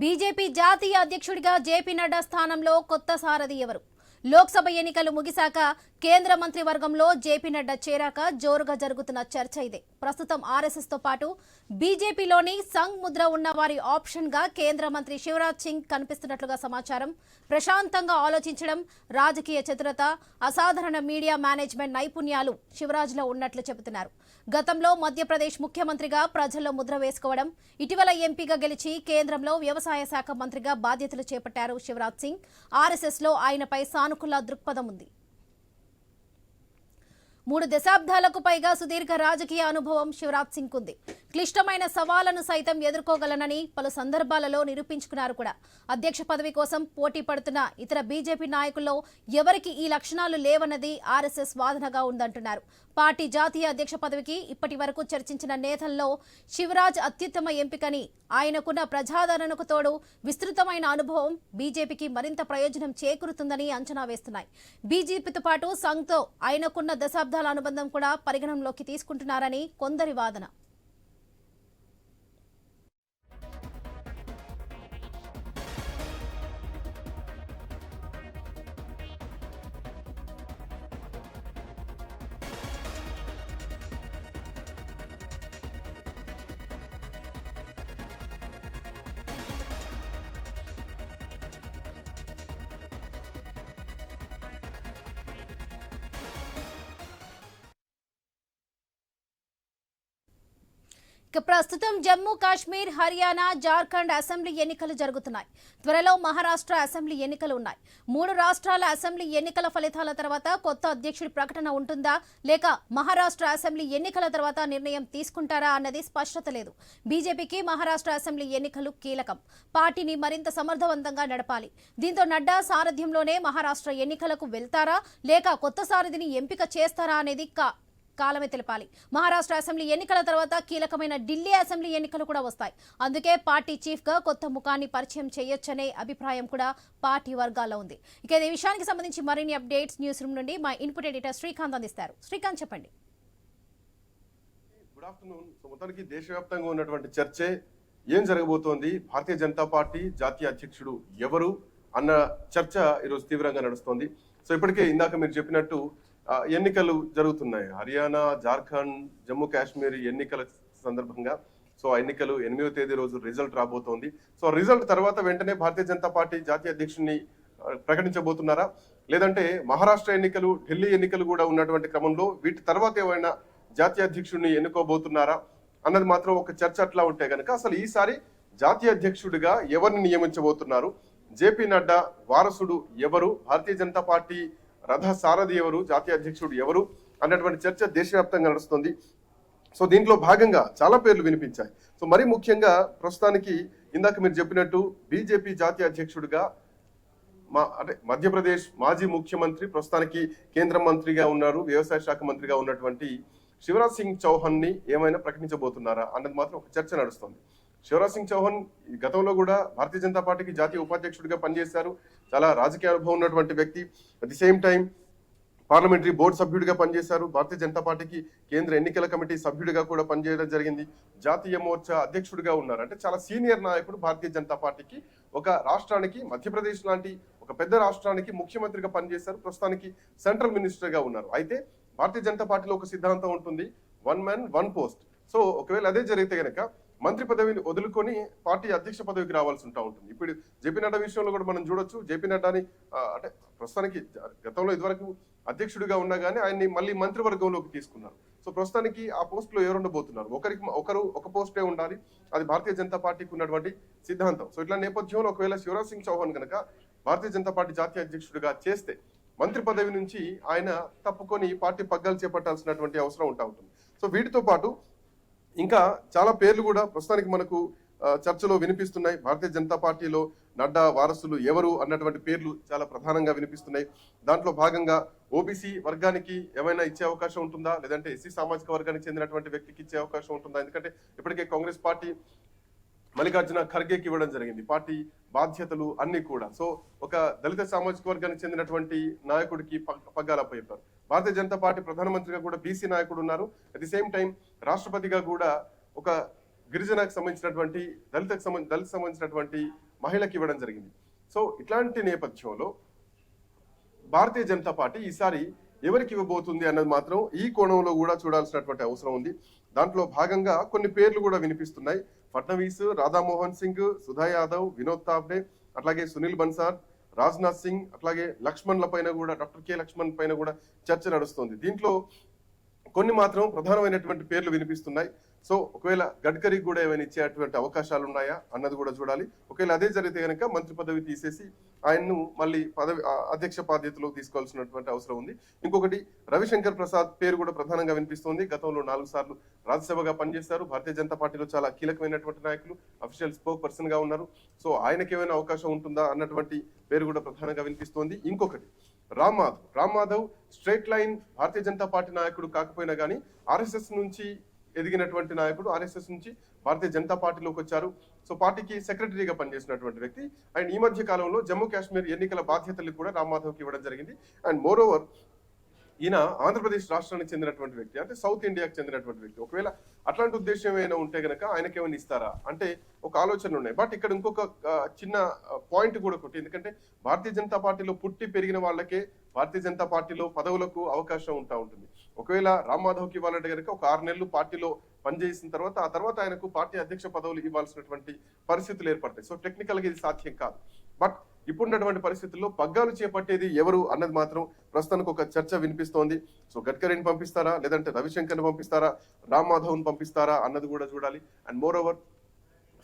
BJP జాతీయ అధ్యక్షుడిగా JP Nadda స్థానంలో కొత్త సారథి ఎవరు? లోక్సభ ఎన్నికలు ముగిశాక కేంద్ర మంత్రివర్గంలో జేపీ నడ్డా చేరాక జోరుగా జరుగుతున్న చర్చ ఇదే. ప్రస్తుతం ఆర్ఎస్ఎస్తో పాటు బీజేపీలోని సంఘ్ ముద్ర ఉన్న వారి ఆప్షన్గా కేంద్ర మంత్రి శివరాజ్ సింగ్ కనిపిస్తున్నట్లుగా సమాచారం. ప్రశాంతంగా ఆలోచించడం రాజకీయ చతురత అసాధారణ మీడియా మేనేజ్మెంట్ నైపుణ్యాలు శివరాజ్లో ఉన్నట్లు చెబుతున్నారు. గతంలో మధ్యప్రదేశ్ ముఖ్యమంత్రిగా ప్రజల్లో ముద్ర వేసుకోవడం ఇటీవల ఎంపీగా గెలిచి కేంద్రంలో వ్యవసాయ శాఖ మంత్రిగా బాధ్యతలు చేపట్టారు శివరాజ్ సింగ్. ఆర్ఎస్ఎస్లో ఆయనపై సానుకూల దృక్పథం ఉంది. మూడు దశాబ్దాలకు పైగా సుదీర్ఘ రాజకీయ అనుభవం శివరాజ్ సింగ్ ఉంది క్లిష్టమైన సవాళ్ళను సైతం ఎదుర్కోగలనని పలు సందర్భాలలో నిరూపించుకున్నారు కూడా. అధ్యక్ష పదవి కోసం పోటీ పడుతున్న ఇతర బీజేపీ నాయకుల్లో ఎవరికి ఈ లక్షణాలు లేవన్నది ఆర్ఎస్ఎస్ వాదనగా ఉందంటున్నారు. పార్టీ జాతీయ అధ్యక్ష పదవికి ఇప్పటి వరకు చర్చించిన నేతల్లో శివరాజ్ అత్యుత్తమ ఎంపికని ఆయనకున్న ప్రజాదరణకు తోడు విస్తృతమైన అనుభవం బీజేపీకి మరింత ప్రయోజనం చేకూరుతుందని అంచనా వేస్తున్నాయి. బీజేపీతో పాటు సంఘ్తో ఆయనకున్న దశాబ్ద అబద్దాల అనుబంధం కూడా పరిగణనలోకి తీసుకుంటున్నారని కొందరి వాదన. ప్రస్తుతం జమ్మూ కాశ్మీర్ హర్యానా జార్ఖండ్ అసెంబ్లీ ఎన్నికలు జరుగుతున్నాయి. త్వరలో మహారాష్ట్ర అసెంబ్లీ ఎన్నికలు ఉన్నాయి. మూడు రాష్ట్రాల అసెంబ్లీ ఎన్నికల ఫలితాల తర్వాత కొత్త అధ్యక్షుడి ప్రకటన ఉంటుందా? లేక మహారాష్ట్ర అసెంబ్లీ ఎన్నికల తర్వాత నిర్ణయం తీసుకుంటారా అన్నది స్పష్టత లేదు. బీజేపీకి మహారాష్ట్ర అసెంబ్లీ ఎన్నికలు కీలకం. పార్టీని మరింత సమర్థవంతంగా నడపాలి. దీంతో నడ్డా సారథ్యంలోనే మహారాష్ట్ర ఎన్నికలకు వెళ్తారా? లేక కొత్త సారథిని ఎంపిక చేస్తారా అనేది కాలమే తెలపాలి. మహారాష్ట్ర అసెంబ్లీ ఎన్నికల తర్వాత కీలకమైన ఢిల్లీ అసెంబ్లీ ఎన్నికలు కూడా వస్తాయి. అందుకే పార్టీ చీఫ్గా కొత్త ముఖాన్ని పరిచయం చేయొచ్చనే అభిప్రాయం కూడా పార్టీ వర్గాల్లో ఉంది. ఇక ఈ విషయానికి సంబంధించి మరిన్ని అప్డేట్స్ న్యూస్ రూమ్ నుండి మా ఇన్పుట్ ఎడిటర్ శ్రీకాంత్ అందిస్తారు. శ్రీకాంత్ చెప్పండి. గుడ్ ఆఫ్టర్నూన్ మొత్తానికి దేశవ్యాప్తంగా ఉన్నటువంటి చర్చే ఏం జరగబోతోంది? భారతీయ జనతా పార్టీ జాతీయ అధ్యక్షుడు ఎవరు? అన్న చర్చ ఈరోజు తీవ్రంగా నడుస్తోంది. సో ఇప్పటికే ఇందాక మీరు చెప్పినట్టు ఎన్నికలు జరుగుతున్నాయి. హర్యానా జార్ఖండ్ జమ్మూ కాశ్మీర్ ఎన్నికల సందర్భంగా. సో ఆ ఎన్నికలు ఎనిమిదవ తేదీ రోజు రిజల్ట్ రాబోతోంది. సో రిజల్ట్ తర్వాత వెంటనే భారతీయ జనతా పార్టీ జాతీయ అధ్యక్షుడిని ప్రకటించబోతున్నారా? లేదంటే మహారాష్ట్ర ఎన్నికలు ఢిల్లీ ఎన్నికలు కూడా ఉన్నటువంటి క్రమంలో వీటి తర్వాత ఏమైనా జాతీయ అధ్యక్షుడిని ఎన్నుకోబోతున్నారా అన్నది మాత్రం ఒక చర్చ అట్లా ఉంటే కనుక అసలు ఈసారి జాతీయ అధ్యక్షుడిగా ఎవరిని నియమించబోతున్నారు? జేపీ నడ్డా వారసుడు ఎవరు? భారతీయ జనతా పార్టీ రథ సారథి ఎవరు జాతీయ అధ్యక్షుడు ఎవరు అన్నటువంటి చర్చ దేశవ్యాప్తంగా నడుస్తుంది. సో దీంట్లో భాగంగా చాలా పేర్లు వినిపించాయి. సో మరీ ముఖ్యంగా ప్రస్తుతానికి ఇందాక మీరు చెప్పినట్టు బీజేపీ జాతీయ అధ్యక్షుడిగా మా అంటే మధ్యప్రదేశ్ మాజీ ముఖ్యమంత్రి ప్రస్తుతానికి కేంద్ర మంత్రిగా ఉన్నారు వ్యవసాయ శాఖ మంత్రిగా ఉన్నటువంటి శివరాజ్ సింగ్ చౌహాన్ని ఏమైనా ప్రకటించబోతున్నారా అన్నది మాత్రం ఒక చర్చ నడుస్తుంది. శివరాజ్ సింగ్ చౌహాన్ గతంలో కూడా భారతీయ జనతా పార్టీకి జాతీయ ఉపాధ్యక్షుడిగా పనిచేశారు. చాలా రాజకీయ అనుభవం ఉన్నటువంటి వ్యక్తి. At the same time parliamentary board సభ్యుడిగా పనిచేశారు. భారతీయ జనతా పార్టీకి కేంద్ర ఎన్నికల కమిటీ సభ్యుడిగా కూడా పనిచేయడం జరిగింది. జాతీయ మోర్చా అధ్యక్షుడిగా ఉన్నారు. అంటే చాలా సీనియర్ నాయకుడు భారతీయ జనతా పార్టీకి. ఒక రాష్ట్రానికి మధ్యప్రదేశ్ లాంటి ఒక పెద్ద రాష్ట్రానికి ముఖ్యమంత్రిగా పనిచేశారు. ప్రస్తుతానికి సెంట్రల్ మినిస్టర్గా ఉన్నారు. అయితే భారతీయ జనతా పార్టీలో ఒక సిద్ధాంతం ఉంటుంది. One man one post so ఒకవేళ అదే జరిగితే కనుక మంత్రి పదవిని వదులుకొని పార్టీ అధ్యక్ష పదవికి రావాల్సి ఉంటా ఉంటుంది. ఇప్పుడు జేపీ నడ్డా విషయంలో కూడా మనం చూడొచ్చు. జేపీ నడ్డాని అంటే ప్రస్తుతానికి గతంలో ఇదివరకు అధ్యక్షుడిగా ఉన్నా కానీ ఆయన్ని మళ్ళీ మంత్రివర్గంలోకి తీసుకున్నారు. సో ప్రస్తుతానికి ఆ పోస్టులో ఎవరు ఉండబోతున్నారు ఒకరికి ఒకరు ఒక పోస్టే ఉండాలి. అది భారతీయ జనతా పార్టీకి ఉన్నటువంటి సిద్ధాంతం. సో ఇట్లా నేపథ్యంలో ఒకవేళ శివరాజ్ సింగ్ చౌహాన్ కనుక భారతీయ జనతా పార్టీ జాతీయ అధ్యక్షుడిగా చేస్తే మంత్రి పదవి నుంచి ఆయన తప్పుకొని పార్టీ పగ్గాలు చేపట్టాల్సినటువంటి అవసరం ఉంటా ఉంటుంది. సో వీటితో పాటు ఇంకా చాలా పేర్లు కూడా ప్రస్తుతానికి మనకు చర్చలో వినిపిస్తున్నాయి. భారతీయ జనతా పార్టీలో నడ్డా వారసులు ఎవరు అన్నటువంటి పేర్లు చాలా ప్రధానంగా వినిపిస్తున్నాయి. దాంట్లో భాగంగా ఓబీసీ వర్గానికి ఏమైనా ఇచ్చే అవకాశం ఉంటుందా? లేదంటే ఎస్సీ సామాజిక వర్గానికి చెందినటువంటి వ్యక్తికి ఇచ్చే అవకాశం ఉంటుందా? ఎందుకంటే ఇప్పటికే కాంగ్రెస్ పార్టీ మల్లికార్జున ఖర్గేకి ఇవ్వడం జరిగింది. పార్టీ బాధ్యతలు అన్ని కూడా. సో ఒక దళిత సామాజిక వర్గానికి చెందినటువంటి నాయకుడికి పగ్- పగ్గాలపై చెప్పారు భారతీయ జనతా పార్టీ ప్రధానమంత్రిగా కూడా బీసీ నాయకుడు ఉన్నారు. అట్ ది సేమ్ టైం రాష్ట్రపతిగా కూడా ఒక గిరిజనకు సంబంధించినటువంటి దళితకు సంబంధించి దళిత సంబంధించినటువంటి మహిళకి ఇవ్వడం జరిగింది. సో ఇట్లాంటి నేపథ్యంలో భారతీయ జనతా పార్టీ ఈసారి ఎవరికి ఇవ్వబోతుంది అన్నది మాత్రం ఈ కోణంలో కూడా చూడాల్సినటువంటి అవసరం ఉంది. దాంట్లో భాగంగా కొన్ని పేర్లు కూడా వినిపిస్తున్నాయి. ఫడ్నవీస్ రాధామోహన్ సింగ్ సుధా యాదవ్ వినోద్ తాబ్డే అట్లాగే సునీల్ బన్సార్ రాజ్నాథ్ సింగ్ అట్లాగే లక్ష్మణ్ల పైన కూడా డాక్టర్ కె లక్ష్మణ్ పైన కూడా చర్చ నడుస్తుంది. దీంట్లో కొన్ని మాత్రం ప్రధానమైనటువంటి పేర్లు వినిపిస్తున్నాయి. సో ఒకవేళ గడ్కరీ కూడా ఏమైనా ఇచ్చేటువంటి అవకాశాలు ఉన్నాయా అన్నది కూడా చూడాలి. ఒకవేళ అదే జరిగితే కనుక మంత్రి పదవి తీసేసి ఆయన్ను మళ్ళీ పదవి అధ్యక్ష బాధ్యతలోకి తీసుకోవాల్సినటువంటి అవసరం ఉంది. ఇంకొకటి రవిశంకర్ ప్రసాద్ పేరు కూడా ప్రధానంగా వినిపిస్తోంది. గతంలో నాలుగు సార్లు రాజ్యసభగా పనిచేశారు. భారతీయ జనతా పార్టీలో చాలా కీలకమైనటువంటి నాయకులు అఫీషియల్ స్పోక్ పర్సన్గా ఉన్నారు. సో ఆయనకి ఏమైనా అవకాశం ఉంటుందా అన్నటువంటి పేరు కూడా ప్రధానంగా వినిపిస్తోంది. ఇంకొకటి Ram Madhav Ram Madhav straight line Bharatiya Janata Party నాయకుడు కాకపోయినా కానీ ఆర్ఎస్ఎస్ నుంచి ఎదిగినటువంటి నాయకుడు ఆర్ఎస్ఎస్ నుంచి భారతీయ జనతా పార్టీలోకి వచ్చారు. సో పార్టీకి సెక్రటరీగా పనిచేసినటువంటి వ్యక్తి. అండ్ ఈ మధ్య కాలంలో జమ్మూ కాశ్మీర్ ఎన్నికల బాధ్యతలు కూడా రామ్ మాధవ్కి ఇవ్వడం జరిగింది. అండ్ మోర్ ఓవర్ ఈయన ఆంధ్రప్రదేశ్ రాష్ట్రానికి చెందినటువంటి వ్యక్తి. అంటే సౌత్ ఇండియాకి చెందినటువంటి వ్యక్తి. ఒకవేళ అట్లాంటి ఉద్దేశం ఏమైనా ఉంటే గనక ఆయనకి ఏమైనా ఇస్తారా? అంటే ఒక ఆలోచనలు ఉన్నాయి. బట్ ఇక్కడ ఇంకొక చిన్న పాయింట్ కూడా ఒకటి ఎందుకంటే భారతీయ జనతా పార్టీలో పుట్టి పెరిగిన వాళ్ళకే భారతీయ జనతా పార్టీలో పదవులకు అవకాశం ఉంటా ఉంటుంది. ఒకవేళ రామ్ మాధవ్కి ఇవ్వాలంటే కనుక ఒక ఆరు నెలలు పార్టీలో పనిచేసిన తర్వాత ఆ తర్వాత ఆయనకు పార్టీ అధ్యక్ష పదవులు ఇవ్వాల్సినటువంటి పరిస్థితులు ఏర్పడతాయి. సో టెక్నికల్గా ఇది సాధ్యం కాదు. బట్ ఇప్పుడున్నటువంటి పరిస్థితుల్లో పగ్గాలు చేపట్టేది ఎవరు అన్నది మాత్రం ప్రస్తుతానికి ఒక చర్చ వినిపిస్తోంది. సో గడ్కరీని పంపిస్తారా? లేదంటే రవిశంకర్ని పంపిస్తారా? రామ్ మాధవ్ని పంపిస్తారా? అన్నది కూడా చూడాలి. అండ్ మోర్ ఓవర్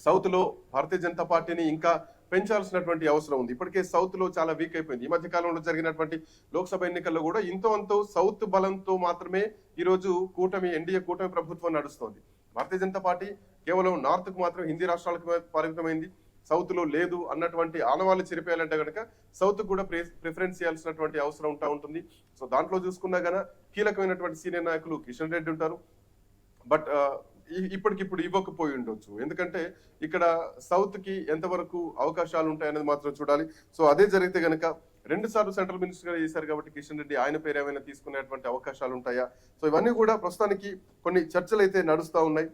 సౌత్లో భారతీయ జనతా పార్టీని ఇంకా పెంచాల్సినటువంటి అవసరం ఉంది. ఇప్పటికే సౌత్లో చాలా వీక్ అయిపోయింది. ఈ మధ్య కాలంలో జరిగినటువంటి లోక్సభ ఎన్నికల్లో కూడా ఇంతో అంతో సౌత్ బలంతో మాత్రమే ఈ రోజు కూటమి ఎన్డీఏ కూటమి ప్రభుత్వం నడుస్తోంది. భారతీయ జనతా పార్టీ కేవలం నార్త్కు మాత్రం హిందీ రాష్ట్రాలకు పరిమితమైంది. సౌత్లో లేదు అన్నటువంటి ఆనవాళ్ళు చెరిపేయాలంటే కనుక సౌత్ కూడా ప్రిఫరెన్స్ చేయాల్సినటువంటి అవసరం ఉంటా ఉంటుంది. సో దాంట్లో చూసుకున్నా గన కీలకమైనటువంటి సీనియర్ నాయకులు కిషన్ రెడ్డి ఉంటారు. బట్ ఇప్పటికిప్పుడు ఇవ్వకపోయి ఉండొచ్చు. ఎందుకంటే ఇక్కడ సౌత్కి ఎంతవరకు అవకాశాలు ఉంటాయనేది మాత్రం చూడాలి. సో అదే జరిగితే గనక రెండు సార్లు సెంట్రల్ మినిస్టర్గా చేశారు కాబట్టి కిషన్ రెడ్డి ఆయన పేరు ఏమైనా తీసుకునేటువంటి అవకాశాలు ఉంటాయా? సో ఇవన్నీ కూడా ప్రస్తుతానికి కొన్ని చర్చలు అయితే నడుస్తూ ఉన్నాయి.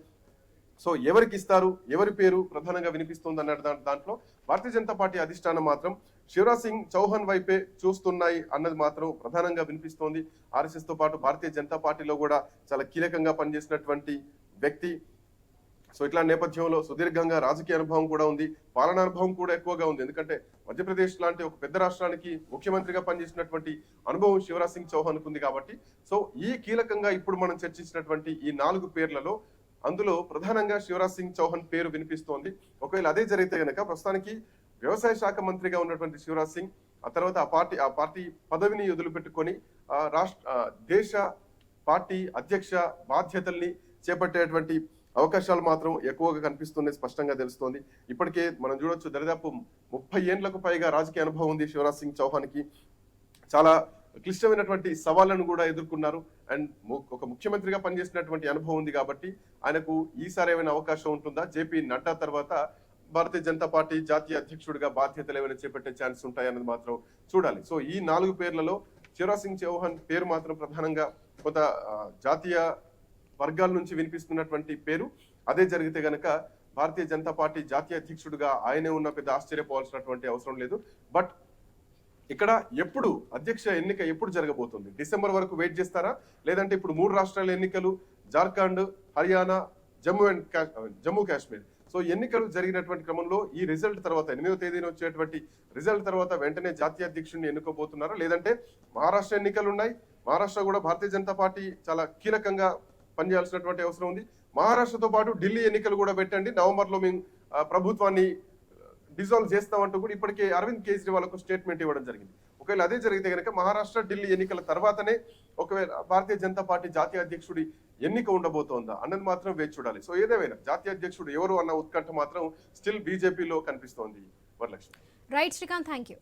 సో ఎవరికి ఇస్తారు? ఎవరి పేరు ప్రధానంగా వినిపిస్తుంది అన్న దాంట్లో భారతీయ జనతా పార్టీ అధిష్టానం మాత్రం శివరాజ్ సింగ్ చౌహాన్ వైపే చూస్తున్నాయి అన్నది మాత్రం ప్రధానంగా వినిపిస్తోంది. ఆర్ఎస్ఎస్తో పాటు భారతీయ జనతా పార్టీలో కూడా చాలా కీలకంగా పనిచేసినటువంటి వ్యక్తి. సో ఇట్లా నేపథ్యంలో సుదీర్ఘంగా రాజకీయ అనుభవం కూడా ఉంది. పాలన అనుభవం కూడా ఎక్కువగా ఉంది. ఎందుకంటే మధ్యప్రదేశ్ లాంటి ఒక పెద్ద రాష్ట్రానికి ముఖ్యమంత్రిగా పనిచేసినటువంటి అనుభవం శివరాజ్ సింగ్ చౌహాన్ ఉంది కాబట్టి. సో ఈ కీలకంగా ఇప్పుడు మనం చర్చించినటువంటి ఈ నాలుగు పేర్లలో అందులో ప్రధానంగా శివరాజ్ సింగ్ చౌహాన్ పేరు వినిపిస్తోంది. ఒకవేళ అదే జరిగితే గనక ప్రస్తుతానికి వ్యవసాయ శాఖ మంత్రిగా ఉన్నటువంటి శివరాజ్ సింగ్ ఆ తర్వాత ఆ పార్టీ ఆ పార్టీ పదవిని వదిలిపెట్టుకొని రాష్ట్ర దేశ పార్టీ అధ్యక్ష బాధ్యతల్ని చేపట్టేటువంటి అవకాశాలు మాత్రం ఎక్కువగా కనిపిస్తున్నాయి స్పష్టంగా తెలుస్తోంది. ఇప్పటికే మనం చూడొచ్చు దరిదాపు ముప్పై ఏండ్లకు పైగా రాజకీయ అనుభవం ఉంది శివరాజ్ సింగ్ చౌహాన్కి. చాలా క్లిష్టమైనటువంటి సవాళ్ళను కూడా ఎదుర్కొన్నారు. అండ్ ము- ఒక ముఖ్యమంత్రిగా పనిచేసినటువంటి అనుభవం ఉంది కాబట్టి ఆయనకు ఈసారి ఏమైనా అవకాశం ఉంటుందా? జేపీ నడ్డా తర్వాత భారతీయ జనతా పార్టీ జాతీయ అధ్యక్షుడిగా బాధ్యతలు ఏమైనా చేపట్టే ఛాన్స్ ఉంటాయన్నది మాత్రం చూడాలి. సో ఈ నాలుగు పేర్లలో శివరాజ్ సింగ్ చౌహాన్ పేరు మాత్రం ప్రధానంగా కొంత జాతీయ వర్గాల నుంచి వినిపిస్తున్నటువంటి పేరు. అదే జరిగితే గనక భారతీయ జనతా పార్టీ జాతీయ అధ్యక్షుడిగా ఆయనే ఉన్న పెద్ద ఆశ్చర్యపోవాల్సినటువంటి అవసరం లేదు. బట్ ఇక్కడ ఎప్పుడు అధ్యక్ష ఎన్నిక ఎప్పుడు జరగబోతుంది? డిసెంబర్ వరకు వెయిట్ చేస్తారా? లేదంటే ఇప్పుడు మూడు రాష్ట్రాల ఎన్నికలు జార్ఖండ్ హర్యానా జమ్మూ అండ్ జమ్మూ కాశ్మీర్. సో ఎన్నికలు జరిగినటువంటి క్రమంలో ఈ రిజల్ట్ తర్వాత ఎనిమిదో తేదీన వచ్చేటువంటి రిజల్ట్ తర్వాత వెంటనే జాతీయ అధ్యక్షుడిని ఎన్నుకోబోతున్నారా? లేదంటే మహారాష్ట్ర ఎన్నికలు ఉన్నాయి. మహారాష్ట్ర కూడా భారతీయ జనతా పార్టీ చాలా కీలకంగా పనిచేయాల్సినటువంటి అవసరం ఉంది. మహారాష్ట్రతో పాటు ఢిల్లీ ఎన్నికలు కూడా పెట్టండి. నవంబర్లో మేము ప్రభుత్వాన్ని డిజాల్వ్ చేస్తామంటూ కూడా ఇప్పటికే అరవింద్ కేజ్రీవాల్ ఒక స్టేట్మెంట్ ఇవ్వడం జరిగింది. ఒకవేళ అదే జరిగితే కనుక మహారాష్ట్ర ఢిల్లీ ఎన్నికల తర్వాతనే ఒకవేళ భారతీయ జనతా పార్టీ జాతీయ అధ్యక్షుడి ఎన్నిక ఉండబోతోందా అన్నది మాత్రం వేచి చూడాలి. సో ఏదేమైనా జాతీయ అధ్యక్షుడు ఎవరు అన్న ఉత్కంఠ మాత్రం స్టిల్ బీజేపీలో కనిపిస్తోంది Varalakshmi. Right Srikanth thank you